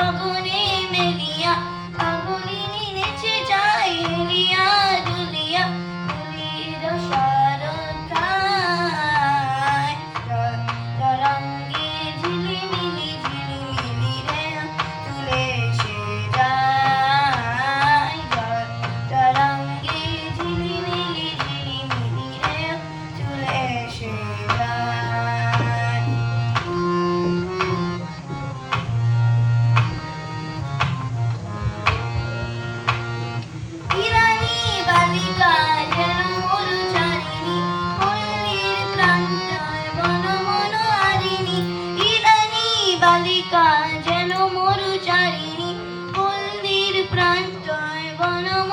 রগনে মেলিয়া মরু ছাড়িনি মন্দির প্রান্তয় বনম